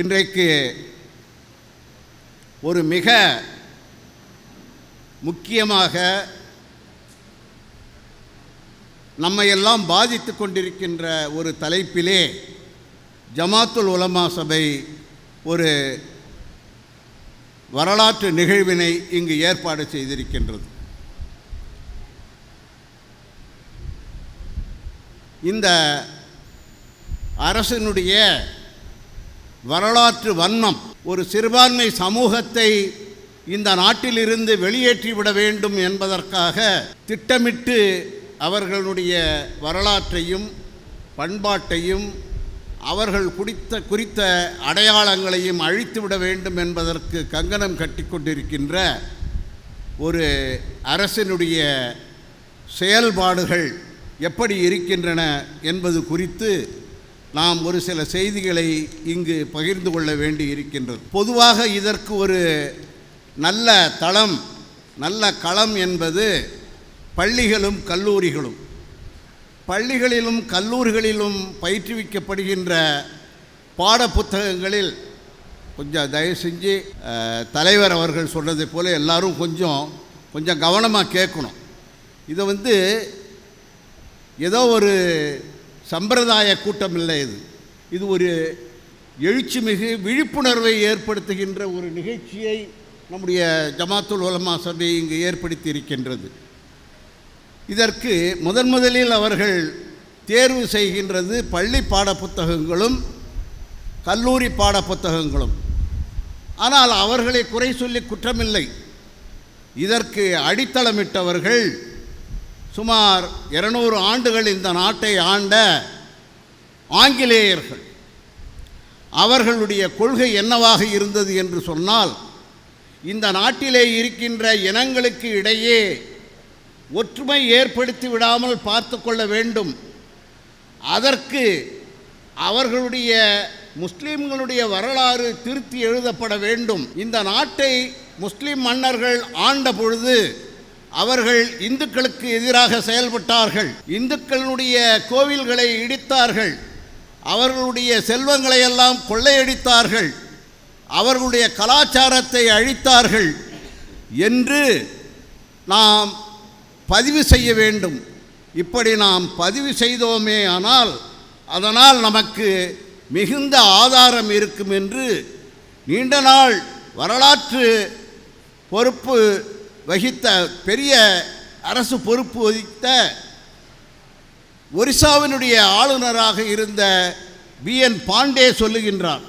இன்றைக்கு ஒரு மிக முக்கியமாக நம்மையெல்லாம் பாதித்து கொண்டிருக்கின்ற ஒரு தலைப்பிலே ஜமாத்துல் உலமா சபை ஒரு வரலாற்று நிகழ்வினை இங்கு ஏற்பாடு செய்திருக்கின்றது. இந்த அரசினுடைய வரலாற்று வண்ணம். ஒரு சிறுபான்மை சமூகத்தை இந்த நாட்டிலிருந்து வெளியேற்றிவிட வேண்டும் என்பதற்காக திட்டமிட்டு அவர்களுடைய வரலாற்றையும் பண்பாட்டையும் அவர்கள் குடித்த குறித்த அடையாளங்களையும் அழித்துவிட வேண்டும் என்பதற்கு கங்கணம் கட்டிக்கொண்டிருக்கின்ற ஒரு அரசினுடைய செயல்பாடுகள் எப்படி இருக்கின்றன என்பது குறித்து நாம் ஒரு சில செய்திகளை இங்கு பகிர்ந்து கொள்ள வேண்டி இருக்கின்றது. பொதுவாக இதற்கு ஒரு நல்ல தளம் நல்ல களம் என்பது பள்ளிகளும் கல்லூரிகளும். பள்ளிகளிலும் கல்லூரிகளிலும் பயிற்றுவிக்கப்படுகின்ற பாடப்புத்தகங்களில் கொஞ்சம் தயவு செஞ்சு தலைவர் அவர்கள் சொன்னதை போல எல்லாரும் கொஞ்சம் கொஞ்சம் கவனமாக கேட்கணும். இதை வந்து ஏதோ ஒரு சம்பிரதாய கூட்டம் இல்லை இது. இது ஒரு எழுச்சிமிகு விழிப்புணர்வை ஏற்படுத்துகின்ற ஒரு நிகழ்ச்சியை நம்முடைய ஜமாத்துல் உலமா சபை இங்கு ஏற்படுத்தி இருக்கின்றது இதற்கு முதன் முதலில் அவர்கள் தேர்வு செய்கின்றது பள்ளி பாடப்புத்தகங்களும் கல்லூரி பாடப்புத்தகங்களும். ஆனால் அவர்களை குறை சொல்லி குற்றமில்லை. இதற்கு அடித்தளமிட்டவர்கள் சுமார் இருநூறு ஆண்டுகள் இந்த நாட்டை ஆண்ட ஆங்கிலேயர்கள். அவர்களுடைய கொள்கை என்னவாக இருந்தது என்று சொன்னால் இந்த நாட்டிலே இருக்கின்ற இனங்களுக்கு இடையே ஒற்றுமை ஏற்படுத்தி விடாமல் பார்த்து கொள்ள வேண்டும். அதற்கு அவர்களுடைய முஸ்லீம்களுடைய வரலாறு திருத்தி எழுதப்பட வேண்டும். இந்த நாட்டை முஸ்லீம் மன்னர்கள் ஆண்ட பொழுது அவர்கள் இந்துக்களுக்கு எதிராக செயல்பட்டார்கள். இந்துக்களுடைய கோவில்களை இடித்தார்கள். அவர்களுடைய செல்வங்களை எல்லாம் கொள்ளையடித்தார்கள். அவர்களுடைய கலாச்சாரத்தை அழித்தார்கள் என்று நாம் பதிவு செய்ய வேண்டும். இப்படி நாம் பதிவு செய்தோமே ஆனால் அதனால் நமக்கு மிகுந்த ஆதாரம் இருக்கும் என்று நீண்ட நாள் வரலாற்று பொறுப்பு வகித்த பெரிய அரசு பொறுப்பு வகித்த ஒரிசாவினுடைய ஆளுநராக இருந்த பி என் பாண்டே சொல்லுகின்றார்.